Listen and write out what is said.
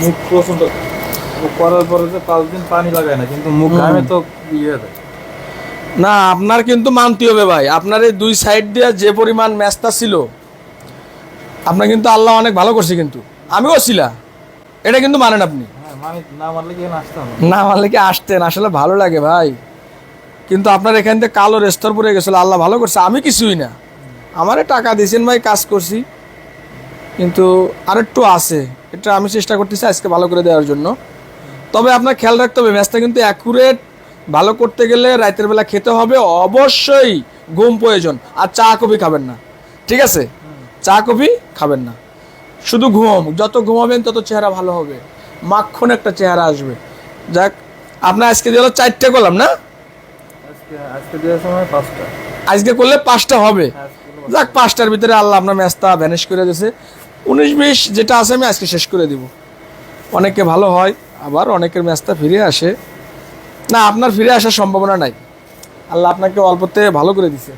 মুখ প্রচণ্ড করার পরে যে পাঁচ দিন পানি লাগায় না কিন্তু মুখ ঘামে তো ইয়ে দেয় না আপনার কিন্তু মানতে হবে ভাই। আপনার এই দুই সাইড দিয়ে যে পরিমাণ ম্যাচটা ছিল আপনার কিন্তু আল্লাহ অনেক ভালো করছে কিন্তু। আমিও ছিলা এটা কিন্তু মানেন আপনি। হ্যাঁ মানে। না মানলে কি আসতেন? আসলে ভালো লাগে ভাই। কিন্তু আপনার এখান থেকে কালো রেস্তর পরে গেছিল আল্লাহ ভালো করছে। আমি কিছুই না। আমারে টাকা দিয়েছেন ভাই কাজ করছি। কিন্তু আরেকটু আছে। এটা আমি চেষ্টা করতেছি আজকে ভালো করে দেওয়ার জন্য। তবে আপনার খেয়াল রাখতে হবে ম্যাচটা কিন্তু অ্যাকুরেট ভালো করতে গেলে রাতের বেলা খেতে হবে। অবশ্যই ঘুম প্রয়োজন আর চা কফি খাবেন না। ঠিক আছে? চা কফি খাবেন না। শুধু ঘুম যত ঘুমাবেন তত চেহারা ভালো হবে। মাখন একটা চেহারা আসবে। যাক আপনার আজকে দিল চারটে করলাম না? আজকে করলে পাঁচটা হবে। যাক পাঁচটার ভিতরে আল্লাহ আপনার ম্যাচটা ভ্যানিশ করে দিয়েছে। উনিশ বিশ যেটা আছে আমি আজকে শেষ করে দিব। অনেকে ভালো হয়, আবার অনেকের ম্যাচটা ফিরে আসে। না, আপনার ফিরে আসার সম্ভাবনা নাই। আল্লাহ আপনাকে অল্পতে ভালো করে দিছে।